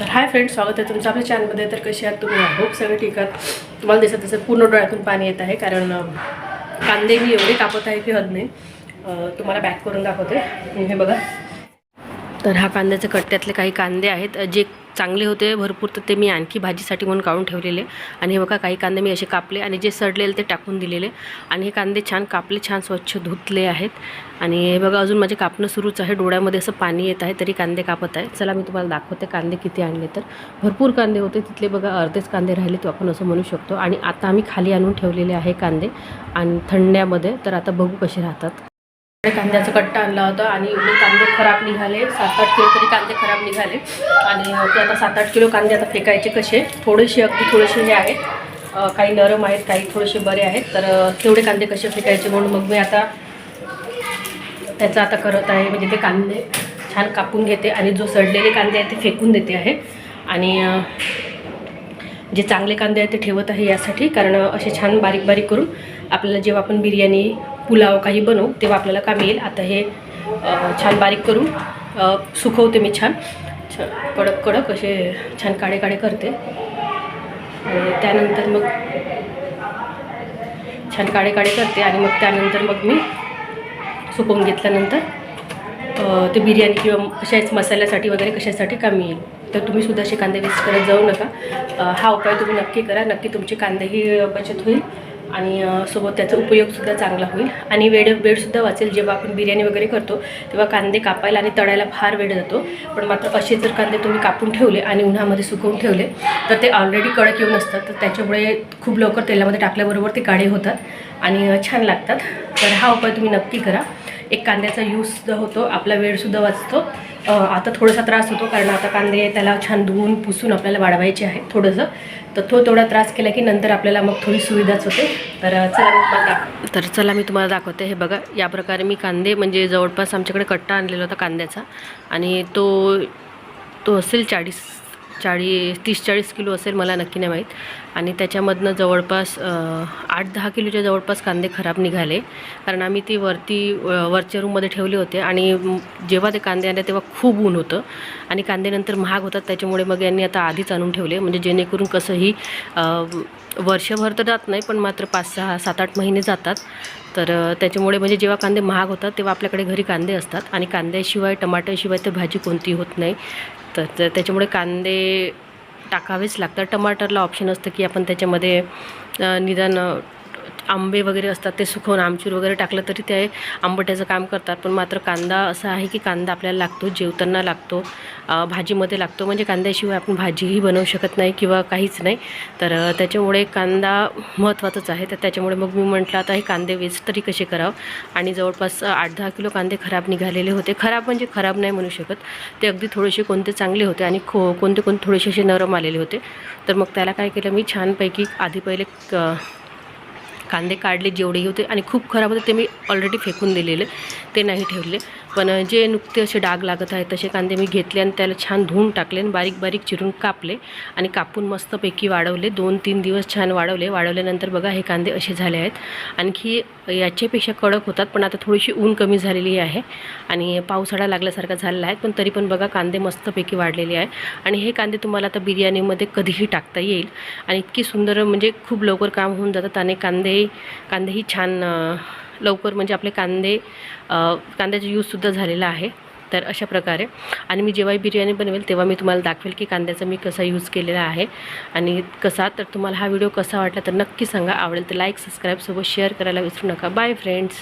तर hi friend स्वागत आहे तुमचं आपल्या चॅनलमध्ये तर कशी आहात तुम्ही? होप सगळे ठीक आहात. तुम्हाला दिसत तसं पूर्ण डोळ्यातून पाणी येत आहे कारण कांदे मी एवढे कापत आहे की हद नाही. तुम्हाला बॅक करून दाखवते. हे बघा. तर हा कांद्याचे कट्ट्यातले काही कांदे आहेत जे चांगले होते भरपूर तर ते मी आणखी भाजीसाठी म्हणून काढून ठेवलेले. आणि हे बघा काही कांदे मी असे कापले आणि जे सडलेले ते टाकून दिलेले. आणि हे कांदे छान कापले छान स्वच्छ धुतले आहेत. आणि हे बघा अजून माझे कापणं सुरूच आहे. डोळ्यामध्ये असं पाणी येत आहे तरी कांदे कापत आहे. चला मी तुम्हाला दाखवते कांदे किती आणले तर. भरपूर कांदे होते. तिथले बघा अर्धेच कांदे राहिले तो आपण असं म्हणू शकतो. आणि आता आम्ही खाली आणून ठेवलेले आहे कांदे. आणि थंड्यामध्ये तर आता बघू कसे राहतात. कांद्याचा कट्टा आणला होता आणि एवढे कांदे खराब निघाले. सात आठ किलो तरी कांदे खराब निघाले. आणि ते आता सात आठ किलो कांदे आता फेकायचे कसे? थोडेसे अगदी थोडेसे हे आहेत. काही नरम आहेत काही थोडेसे बरे आहेत. तर तेवढे कांदे कसे फेकायचे म्हणून मग मी आता त्याचं आता करत आहे. म्हणजे ते कांदे छान कापून घेते आणि जो सडलेले कांदे आहेत ते फेकून देते आहे. आणि जे चांगले कांदे आहेत ते ठेवत आहे यासाठी. कारण असे छान बारीक बारीक करून आपल्याला जेव्हा आपण बिर्याणी पुलाव काही बनवू तेव्हा आपल्याला काम येईल. आता हे छान बारीक करून सुकवते मी छान. छ कडक कडक असे छान काळे काळे करते. आणि त्यानंतर मग छान काळे काळे करते आणि मग त्यानंतर मग मी सुकवून घेतल्यानंतर ते बिर्याणी किंवा कशाच मसाल्यासाठी वगैरे कशासाठी कामी येईल. तर तुम्हीसुद्धा असे कांदे वेस्ट करत जाऊ नका. हा उपाय तुम्ही नक्की करा. नक्की तुमचे कांदेही बचत होईल. आणि सोबत त्याचा उपयोगसुद्धा चांगला होईल. आणि वेळ वेळसुद्धा वाचेल. जेव्हा आपण बिर्याणी वगैरे करतो तेव्हा कांदे कापायला आणि तळायला फार वेळ जातो. पण मात्र असे जर कांदे तुम्ही कापून ठेवले आणि उन्हामध्ये सुकवून ठेवले तर ते ऑलरेडी कडक येऊन असतात. तर त्याच्यामुळे खूप लवकर तेलामध्ये टाकल्याबरोबर ते काळे होतात आणि छान लागतात. तर हा उपाय तुम्ही नक्की करा. एक कांद्याचा यूजसुद्धा होतो आपला वेळसुद्धा वाचतो. आता थोडासा त्रास होतो कारण आता कांदे त्याला छान धुवून पुसून आपल्याला वाढवायचे आहे थोडंसं. तर तो तेवढा त्रास केला की नंतर आपल्याला मग थोडी सुविधाच होते. तर चला तर चला मी तुम्हाला दाखवते हे बघा. या प्रकारे मी कांदे म्हणजे जवळपास आमच्याकडे कट्टा आणलेला होता कांद्याचा. आणि तो तो असेल चाळीस चाळीस तीस चाळीस किलो असेल मला नक्की नाही माहीत. आणि त्याच्यामधनं जवळपास आठ दहा किलोच्या जवळपास कांदे खराब निघाले. कारण आम्ही ती वरती वरच्या रूममध्ये ठेवले होते आणि जेव्हा ते कांदे आले तेव्हा खूप ऊन होतं. आणि कांदे नंतर महाग होतात त्याच्यामुळे मग यांनी आता आधीच आणून ठेवले. म्हणजे जेणेकरून कसंही वर्षभर तर जात नाही पण मात्र पाच सहा सात आठ महिने जातात. तर त्याच्यामुळे म्हणजे जेव्हा कांदे महाग होतात तेव्हा आपल्याकडे घरी कांदे असतात. आणि कांद्याशिवाय टमाट्याशिवाय तर भाजी कोणती होत नाही. तर त्याच्यामुळे कांदे टाकावेच लागतात. टमाटरला ऑप्शन असतं की आपण त्याच्यामध्ये निदान आंबे वगैरे असतात ते सुकवून आमचूर वगैरे टाकलं तरी ते आंबट्याचं काम करतात. पण मात्र कांदा असा आहे की कांदा आपल्याला लागतो जेवताना लागतो भाजीमध्ये लागतो. म्हणजे कांद्याशिवाय आपण भाजीही बनवू शकत नाही किंवा काहीच नाही. तर त्याच्यामुळे कांदा महत्त्वाचाच आहे. तर त्याच्यामुळे मग मी म्हटलं आता हे कांदे वेस्ट तरी कसे करावं? आणि जवळपास आठ दहा किलो कांदे खराब निघालेले होते. खराब म्हणजे खराब नाही म्हणू शकत. ते अगदी थोडेसे कोणते चांगले होते आणि खो कोणते कोणते थोडेसे असे नरम आलेले होते. तर मग त्याला काय केलं मी छानपैकी आधी पहिले क कांदे काढले जेवढेही होते आणि खूप खराब होते ते मी ऑलरेडी फेकून दिलेले. ते नाही ठेवले. पण जे नुकते असे डाग लागत आहेत तसे कांदे मी घेतले आणि त्याला छान धुवून टाकले आणि बारीक बारीक चिरून कापले आणि कापून मस्तपैकी वाढवले दोन तीन दिवस छान वाढवले वाढवल्यानंतर बघा हे कांदे असे झाले आहेत. आणखी याच्यापेक्षा कडक होतात पण आता थोडीशी ऊन कमी झालेली आहे आणि पावसाळा लागल्यासारखा झालेला आहे. पण तरी पण बघा कांदे मस्तपैकी वाढलेले आहे आणि हे कांदे तुम्हाला आता बिर्याणीमध्ये कधीही टाकता येईल. आणि इतकी सुंदर म्हणजे खूप लवकर काम होऊन जातात आणि कांदे कांदेही छान लवकर म्हणजे आपले कांदे कांद्याचा यूजसुद्धा झालेला आहे. तर अशा प्रकारे. आणि मी जेव्हाही बिर्याणी बनवेल तेव्हा मी तुम्हाला दाखवेल की कांद्याचा मी कसा यूज केलेला आहे. आणि कसा तर तुम्हाला हा व्हिडिओ कसा वाटला तर नक्की सांगा. आवडेल तर लाईक सबस्क्राईब सोबत शेअर करायला विसरू नका. Bye friends